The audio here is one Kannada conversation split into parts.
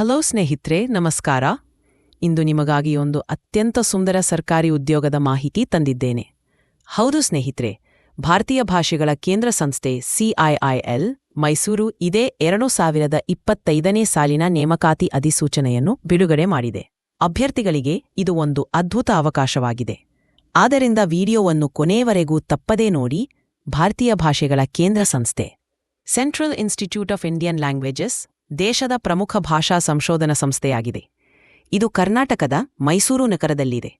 ಹಲೋ ಸ್ನೇಹಿತ್ರೆ, ನಮಸ್ಕಾರ. ಇಂದು ನಿಮಗಾಗಿ ಒಂದು ಅತ್ಯಂತ ಸುಂದರ ಸರ್ಕಾರಿ ಉದ್ಯೋಗದ ಮಾಹಿತಿ ತಂದಿದ್ದೇನೆ. ಹೌದು ಸ್ನೇಹಿತ್ರೆ, ಭಾರತೀಯ ಭಾಷೆಗಳ ಕೇಂದ್ರ ಸಂಸ್ಥೆ ಸಿಐಐಎಲ್ ಮೈಸೂರು ಇದೇ ಎರಡು ಸಾವಿರದ ಇಪ್ಪತ್ತೈದನೇ ಸಾಲಿನ ನೇಮಕಾತಿ ಅಧಿಸೂಚನೆಯನ್ನು ಬಿಡುಗಡೆ ಮಾಡಿದೆ. ಅಭ್ಯರ್ಥಿಗಳಿಗೆ ಇದು ಒಂದು ಅದ್ಭುತ ಅವಕಾಶವಾಗಿದೆ. ಆದ್ದರಿಂದ ವಿಡಿಯೋವನ್ನು ಕೊನೆಯವರೆಗೂ ತಪ್ಪದೇ ನೋಡಿ, ಭಾರತೀಯ ಭಾಷೆಗಳ ಕೇಂದ್ರ ಸಂಸ್ಥೆ central institute of Indian languages ದೇಶದ ಪ್ರಮುಖ ಭಾಷಾ ಸಂಶೋಧನಾ ಸಂಸ್ಥೆಯಾಗಿದೆ. ಇದು ಕರ್ನಾಟಕದ ಮೈಸೂರು ನಗರದಲ್ಲಿದೆ.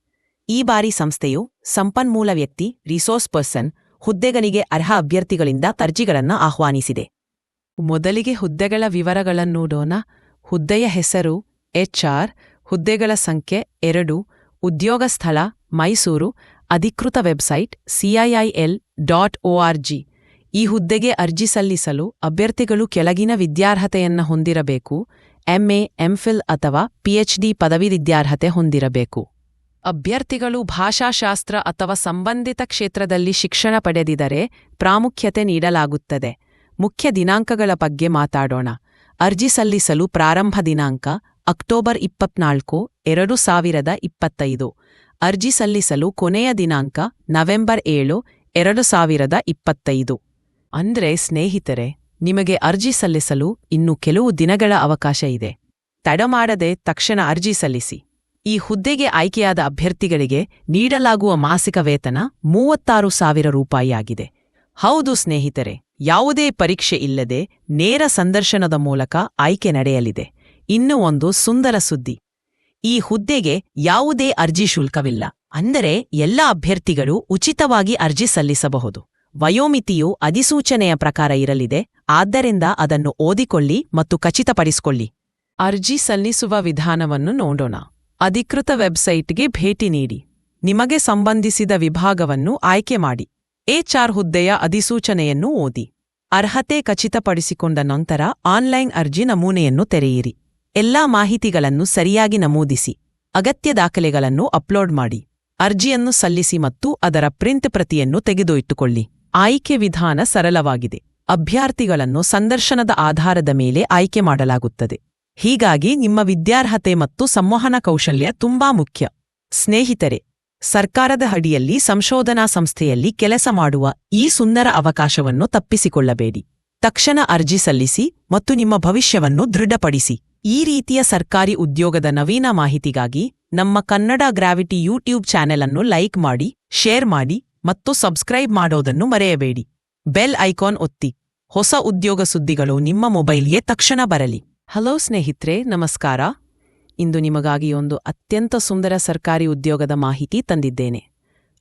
ಈ ಬಾರಿ ಸಂಸ್ಥೆಯು ಸಂಪನ್ಮೂಲ ವ್ಯಕ್ತಿ ರಿಸೋರ್ಸ್ ಪರ್ಸನ್ ಹುದ್ದೆಗಳಿಗೆ ಅರ್ಹ ಅಭ್ಯರ್ಥಿಗಳಿಂದ ಅರ್ಜಿಗಳನ್ನು ಆಹ್ವಾನಿಸಿದೆ. ಮೊದಲಿಗೆ ಹುದ್ದೆಗಳ ವಿವರಗಳನ್ನು ನೋಡೋಣ. ಹುದ್ದೆಯ ಹೆಸರು ಎಚ್ಆರ್ ಹುದ್ದೆಗಳ ಸಂಖ್ಯೆ ಎರಡು, ಉದ್ಯೋಗ ಸ್ಥಳ ಮೈಸೂರು, ಅಧಿಕೃತ ವೆಬ್ಸೈಟ್ ಸಿಐಐಎಲ್ ಡಾಟ್ ಒಆರ್ಜಿ ಈ ಹುದ್ದೆಗೆ ಅರ್ಜಿ ಸಲ್ಲಿಸಲು ಅಭ್ಯರ್ಥಿಗಳು ಕೆಳಗಿನ ವಿದ್ಯಾರ್ಹತೆಯನ್ನ ಹೊಂದಿರಬೇಕು ಎಂಎ ಎಂಫಿಲ್ ಅಥವಾ ಪಿಎಚ್ಡಿ ಪದವಿ ವಿದ್ಯಾರ್ಹತೆ ಹೊಂದಿರಬೇಕು. ಅಭ್ಯರ್ಥಿಗಳು ಭಾಷಾಶಾಸ್ತ್ರ ಅಥವಾ ಸಂಬಂಧಿತ ಕ್ಷೇತ್ರದಲ್ಲಿ ಶಿಕ್ಷಣ ಪಡೆದಿದರೆ ಪ್ರಾಮುಖ್ಯತೆ ನೀಡಲಾಗುತ್ತದೆ. ಮುಖ್ಯ ದಿನಾಂಕಗಳ ಬಗ್ಗೆ ಮಾತಾಡೋಣ. ಅರ್ಜಿ ಸಲ್ಲಿಸಲು ಪ್ರಾರಂಭ ದಿನಾಂಕ ಅಕ್ಟೋಬರ್ ಇಪ್ಪತ್ನಾಲ್ಕು, ಎರಡು ಸಾವಿರದ ಇಪ್ಪತ್ತೈದು. ಅರ್ಜಿ ಸಲ್ಲಿಸಲು ಕೊನೆಯ ದಿನಾಂಕ ನವೆಂಬರ್ ಏಳು, ಎರಡು ಸಾವಿರದ ಇಪ್ಪತ್ತೈದು. ಅಂದ್ರೆ ಸ್ನೇಹಿತರೆ, ನಿಮಗೆ ಅರ್ಜಿ ಸಲ್ಲಿಸಲು ಇನ್ನು ಕೆಲವು ದಿನಗಳ ಅವಕಾಶ ಇದೆ. ತಡಮಾಡದೆ ತಕ್ಷಣ ಅರ್ಜಿ ಸಲ್ಲಿಸಿ. ಈ ಹುದ್ದೆಗೆ ಆಯ್ಕೆಯಾದ ಅಭ್ಯರ್ಥಿಗಳಿಗೆ ನೀಡಲಾಗುವ ಮಾಸಿಕ ವೇತನ ಮೂವತ್ತಾರು ಸಾವಿರ ರೂಪಾಯಿಯಾಗಿದೆ. ಹೌದು ಸ್ನೇಹಿತರೆ, ಯಾವುದೇ ಪರೀಕ್ಷೆ ಇಲ್ಲದೆ ನೇರ ಸಂದರ್ಶನದ ಮೂಲಕ ಆಯ್ಕೆ ನಡೆಯಲಿದೆ. ಇನ್ನೂ ಒಂದು ಸುಂದರ ಸುದ್ದಿ. ಈ ಹುದ್ದೆಗೆ ಯಾವುದೇ ಅರ್ಜಿ ಶುಲ್ಕವಿಲ್ಲ. ಅಂದರೆ ಎಲ್ಲ ಅಭ್ಯರ್ಥಿಗಳು ಉಚಿತವಾಗಿ ಅರ್ಜಿ ಸಲ್ಲಿಸಬಹುದು. ವಯೋಮಿತಿಯು ಅಧಿಸೂಚನೆಯ ಪ್ರಕಾರ ಇರಲಿದೆ, ಆದ್ದರಿಂದ ಅದನ್ನು ಓದಿಕೊಳ್ಳಿ ಮತ್ತು ಖಚಿತಪಡಿಸಿಕೊಳ್ಳಿ. ಅರ್ಜಿ ಸಲ್ಲಿಸುವ ವಿಧಾನವನ್ನು ನೋಡೋಣ. ಅಧಿಕೃತ ವೆಬ್ಸೈಟ್ಗೆ ಭೇಟಿ ನೀಡಿ. ನಿಮಗೆ ಸಂಬಂಧಿಸಿದ ವಿಭಾಗವನ್ನು ಆಯ್ಕೆ ಮಾಡಿ. ಎಚ್ಆರ್ ಹುದ್ದೆಯ ಅಧಿಸೂಚನೆಯನ್ನು ಓದಿ. ಅರ್ಹತೆ ಖಚಿತಪಡಿಸಿಕೊಂಡ ನಂತರ ಆನ್ಲೈನ್ ಅರ್ಜಿ ನಮೂನೆಯನ್ನು ತೆರೆಯಿರಿ. ಎಲ್ಲಾ ಮಾಹಿತಿಗಳನ್ನು ಸರಿಯಾಗಿ ನಮೂದಿಸಿ. ಅಗತ್ಯ ದಾಖಲೆಗಳನ್ನು ಅಪ್ಲೋಡ್ ಮಾಡಿ. ಅರ್ಜಿಯನ್ನು ಸಲ್ಲಿಸಿ ಮತ್ತು ಅದರ ಪ್ರಿಂಟ್ ಪ್ರತಿಯನ್ನು ತೆಗೆದುಇಟ್ಟುಕೊಳ್ಳಿ. ಆಯ್ಕೆ ವಿಧಾನ ಸರಳವಾಗಿದೆ. ಅಭ್ಯರ್ಥಿಗಳನ್ನು ಸಂದರ್ಶನದ ಆಧಾರದ ಮೇಲೆ ಆಯ್ಕೆ ಮಾಡಲಾಗುತ್ತದೆ. ಹೀಗಾಗಿ ನಿಮ್ಮ ವಿದ್ಯಾರ್ಹತೆ ಮತ್ತು ಸಂವಹನ ಕೌಶಲ್ಯ ತುಂಬಾ ಮುಖ್ಯ. ಸ್ನೇಹಿತರೆ, ಸರ್ಕಾರದ ಅಡಿಯಲ್ಲಿ ಸಂಶೋಧನಾ ಸಂಸ್ಥೆಯಲ್ಲಿ ಕೆಲಸ ಮಾಡುವ ಈ ಸುಂದರ ಅವಕಾಶವನ್ನು ತಪ್ಪಿಸಿಕೊಳ್ಳಬೇಡಿ. ತಕ್ಷಣ ಅರ್ಜಿ ಸಲ್ಲಿಸಿ ಮತ್ತು ನಿಮ್ಮ ಭವಿಷ್ಯವನ್ನು ದೃಢಪಡಿಸಿ. ಈ ರೀತಿಯ ಸರ್ಕಾರಿ ಉದ್ಯೋಗದ ನವೀನ ಮಾಹಿತಿಗಾಗಿ ನಮ್ಮ ಕನ್ನಡ ಗ್ರಾವಿಟಿ ಯೂಟ್ಯೂಬ್ ಚಾನೆಲ್ ಅನ್ನು ಲೈಕ್ ಮಾಡಿ, ಶೇರ್ ಮಾಡಿ ಮತ್ತು ಸಬ್ಸ್ಕ್ರೈಬ್ ಮಾಡೋದನ್ನು ಮರೆಯಬೇಡಿ. ಬೆಲ್ ಐಕಾನ್ ಒತ್ತಿ. ಹೊಸ ಉದ್ಯೋಗ ಸುದ್ದಿಗಳು ನಿಮ್ಮ ಮೊಬೈಲ್ಗೆ ತಕ್ಷಣ ಬರಲಿ. ಹಲೋ ಸ್ನೇಹಿತ್ರೆ, ನಮಸ್ಕಾರ. ಇಂದು ನಿಮಗಾಗಿ ಒಂದು ಅತ್ಯಂತ ಸುಂದರ ಸರ್ಕಾರಿ ಉದ್ಯೋಗದ ಮಾಹಿತಿ ತಂದಿದ್ದೇನೆ.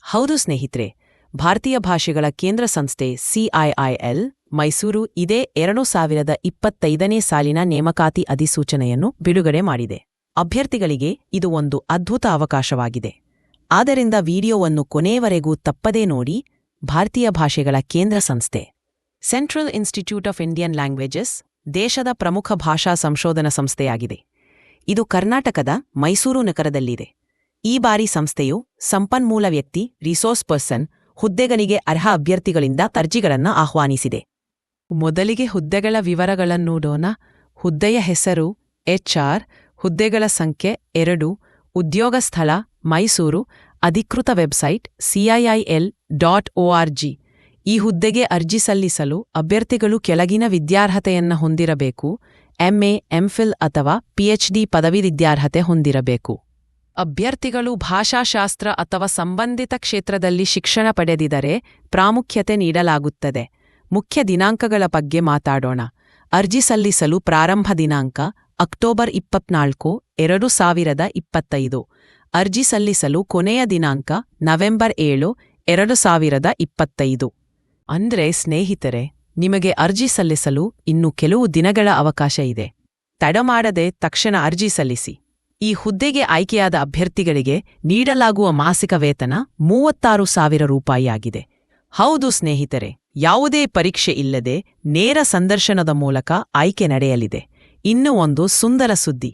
ಹೌದು ಸ್ನೇಹಿತ್ರೆ, ಭಾರತೀಯ ಭಾಷೆಗಳ ಕೇಂದ್ರ ಸಂಸ್ಥೆ ಸಿಐಐಎಲ್ ಮೈಸೂರು ಇದೇ ಎರಡು ಸಾವಿರದ ಇಪ್ಪತ್ತೈದನೇ ಸಾಲಿನ ನೇಮಕಾತಿ ಅಧಿಸೂಚನೆಯನ್ನು ಬಿಡುಗಡೆ ಮಾಡಿದೆ. ಅಭ್ಯರ್ಥಿಗಳಿಗೆ ಇದು ಒಂದು ಅದ್ಭುತ ಅವಕಾಶವಾಗಿದೆ. ಆದ್ದರಿಂದ ವಿಡಿಯೋವನ್ನು ಕೊನೆಯವರೆಗೂ ತಪ್ಪದೇ ನೋಡಿ, ಭಾರತೀಯ ಭಾಷೆಗಳ ಕೇಂದ್ರ ಸಂಸ್ಥೆ. Central institute of Indian languages, ದೇಶದ ಪ್ರಮುಖ ಭಾಷಾ ಸಂಶೋಧನಾ ಸಂಸ್ಥೆಯಾಗಿದೆ. ಇದು ಕರ್ನಾಟಕದ ಮೈಸೂರು ನಗರದಲ್ಲಿದೆ. ಈ ಬಾರಿ ಸಂಸ್ಥೆಯು ಸಂಪನ್ಮೂಲ ವ್ಯಕ್ತಿ, ರಿಸೋರ್ಸ್ ಪರ್ಸನ್, ಹುದ್ದೆಗಳಿಗೆ ಅರ್ಹ ಅಭ್ಯರ್ಥಿಗಳಿಂದ ಅರ್ಜಿಗಳನ್ನು ಆಹ್ವಾನಿಸಿದೆ. ಮೊದಲಿಗೆ ಹುದ್ದೆಗಳ ವಿವರಗಳನ್ನು ನೋಡೋಣ. ಹುದ್ದೆಯ ಹೆಸರು ಎಚ್ಆರ್ ಹುದ್ದೆಗಳ ಸಂಖ್ಯೆ ಎರಡು, ಉದ್ಯೋಗ ಸ್ಥಳ ಮೈಸೂರು, ಅಧಿಕೃತ ವೆಬ್ಸೈಟ್ ಸಿಐಐಎಲ್ ಡಾಟ್ ಒಆರ್ಜಿ ಈ ಹುದ್ದೆಗೆ ಅರ್ಜಿ ಸಲ್ಲಿಸಲು ಅಭ್ಯರ್ಥಿಗಳು ಕೆಳಗಿನ ವಿದ್ಯಾರ್ಹತೆಯನ್ನ ಹೊಂದಿರಬೇಕು ಎಂಎ ಎಂಫಿಲ್ ಅಥವಾ ಪಿಎಚ್ಡಿ ಪದವಿ ವಿದ್ಯಾರ್ಹತೆ ಹೊಂದಿರಬೇಕು. ಅಭ್ಯರ್ಥಿಗಳು ಭಾಷಾಶಾಸ್ತ್ರ ಅಥವಾ ಸಂಬಂಧಿತ ಕ್ಷೇತ್ರದಲ್ಲಿ ಶಿಕ್ಷಣ ಪಡೆದಿದರೆ ಪ್ರಾಮುಖ್ಯತೆ ನೀಡಲಾಗುತ್ತದೆ. ಮುಖ್ಯ ದಿನಾಂಕಗಳ ಬಗ್ಗೆ ಮಾತಾಡೋಣ. ಅರ್ಜಿ ಸಲ್ಲಿಸಲು ಪ್ರಾರಂಭ ದಿನಾಂಕ ಅಕ್ಟೋಬರ್ ಇಪ್ಪತ್ನಾಲ್ಕು, ಎರಡು ಸಾವಿರದ ಇಪ್ಪತ್ತೈದು. ಅರ್ಜಿ ಸಲ್ಲಿಸಲು ಕೊನೆಯ ದಿನಾಂಕ ನವೆಂಬರ್ ಏಳು, ಎರಡು ಸಾವಿರದ ಇಪ್ಪತ್ತೈದು. ಅಂದ್ರೆ ಸ್ನೇಹಿತರೆ, ನಿಮಗೆ ಅರ್ಜಿ ಸಲ್ಲಿಸಲು ಇನ್ನು ಕೆಲವು ದಿನಗಳ ಅವಕಾಶ ಇದೆ. ತಡಮಾಡದೆ ತಕ್ಷಣ ಅರ್ಜಿ ಸಲ್ಲಿಸಿ. ಈ ಹುದ್ದೆಗೆ ಆಯ್ಕೆಯಾದ ಅಭ್ಯರ್ಥಿಗಳಿಗೆ ನೀಡಲಾಗುವ ಮಾಸಿಕ ವೇತನ ಮೂವತ್ತಾರು ಸಾವಿರ ರೂಪಾಯಿಯಾಗಿದೆ. ಹೌದು ಸ್ನೇಹಿತರೆ, ಯಾವುದೇ ಪರೀಕ್ಷೆ ಇಲ್ಲದೆ ನೇರ ಸಂದರ್ಶನದ ಮೂಲಕ ಆಯ್ಕೆ ನಡೆಯಲಿದೆ. ಇನ್ನು ಒಂದು ಸುಂದರ ಸುದ್ದಿ.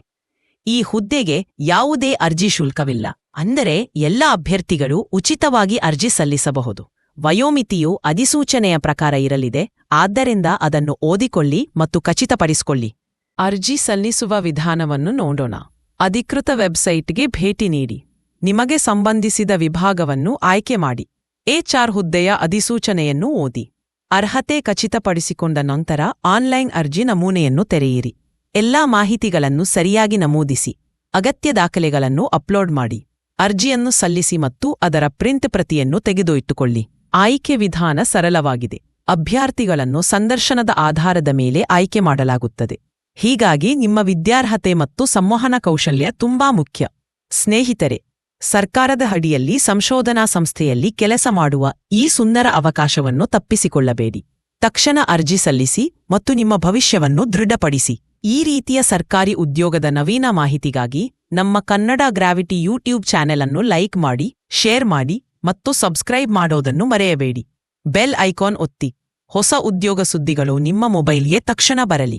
ಈ ಹುದ್ದೆಗೆ ಯಾವುದೇ ಅರ್ಜಿ ಶುಲ್ಕವಿಲ್ಲ. ಅಂದರೆ ಎಲ್ಲ ಅಭ್ಯರ್ಥಿಗಳು ಉಚಿತವಾಗಿ ಅರ್ಜಿ ಸಲ್ಲಿಸಬಹುದು. ವಯೋಮಿತಿಯು ಅಧಿಸೂಚನೆಯ ಪ್ರಕಾರ ಇರಲಿದೆ. ಆದ್ದರಿಂದ ಅದನ್ನು ಓದಿಕೊಳ್ಳಿ ಮತ್ತು ಖಚಿತಪಡಿಸಿಕೊಳ್ಳಿ. ಅರ್ಜಿ ಸಲ್ಲಿಸುವ ವಿಧಾನವನ್ನು ನೋಡೋಣ. ಅಧಿಕೃತ ವೆಬ್ಸೈಟ್ಗೆ ಭೇಟಿ ನೀಡಿ. ನಿಮಗೆ ಸಂಬಂಧಿಸಿದ ವಿಭಾಗವನ್ನು ಆಯ್ಕೆ ಮಾಡಿ. ಎಚ್ಆರ್ ಹುದ್ದೆಯ ಅಧಿಸೂಚನೆಯನ್ನು ಓದಿ. ಅರ್ಹತೆ ಖಚಿತಪಡಿಸಿಕೊಂಡ ನಂತರ ಆನ್ಲೈನ್ ಅರ್ಜಿ ನಮೂನೆಯನ್ನು ತೆರೆಯಿರಿ. ಎಲ್ಲಾ ಮಾಹಿತಿಗಳನ್ನು ಸರಿಯಾಗಿ ನಮೂದಿಸಿ, ಅಗತ್ಯ ದಾಖಲೆಗಳನ್ನು ಅಪ್ಲೋಡ್ ಮಾಡಿ, ಅರ್ಜಿಯನ್ನು ಸಲ್ಲಿಸಿ ಮತ್ತು ಅದರ ಪ್ರಿಂಟ್ ಪ್ರತಿಯನ್ನು ತೆಗೆದುಯಿಟ್ಟುಕೊಳ್ಳಿ ಆಯ್ಕೆ ವಿಧಾನ ಸರಳವಾಗಿದೆ. ಅಭ್ಯರ್ಥಿಗಳನ್ನು ಸಂದರ್ಶನದ ಆಧಾರದ ಮೇಲೆ ಆಯ್ಕೆ ಮಾಡಲಾಗುತ್ತದೆ. ಹೀಗಾಗಿ ನಿಮ್ಮ ವಿದ್ಯಾರ್ಹತೆ ಮತ್ತು ಸಂವಹನ ಕೌಶಲ್ಯ ತುಂಬಾ ಮುಖ್ಯ. ಸ್ನೇಹಿತರೆ, ಸರ್ಕಾರದ ಅಡಿಯಲ್ಲಿ ಸಂಶೋಧನಾ ಸಂಸ್ಥೆಯಲ್ಲಿ ಕೆಲಸ ಮಾಡುವ ಈ ಸುಂದರ ಅವಕಾಶವನ್ನು ತಪ್ಪಿಸಿಕೊಳ್ಳಬೇಡಿ. ತಕ್ಷಣ ಅರ್ಜಿ ಸಲ್ಲಿಸಿ ಮತ್ತು ನಿಮ್ಮ ಭವಿಷ್ಯವನ್ನು ದೃಢಪಡಿಸಿ. ಈ ರೀತಿಯ ಸರ್ಕಾರಿ ಉದ್ಯೋಗದ ನವೀನ ಮಾಹಿತಿಗಾಗಿ ನಮ್ಮ ಕನ್ನಡ ಗ್ರಾವಿಟಿ ಯೂಟ್ಯೂಬ್ ಚಾನೆಲ್ ಅನ್ನು ಲೈಕ್ ಮಾಡಿ, ಶೇರ್ ಮಾಡಿ ಮತ್ತು ಸಬ್ಸ್ಕ್ರೈಬ್ ಮಾಡೋದನ್ನು ಮರೆಯಬೇಡಿ. ಬೆಲ್ ಐಕಾನ್ ಒತ್ತಿ. ಹೊಸ ಉದ್ಯೋಗ ಸುದ್ದಿಗಳು ನಿಮ್ಮ ಮೊಬೈಲ್ಗೆ ತಕ್ಷಣ ಬರಲಿ.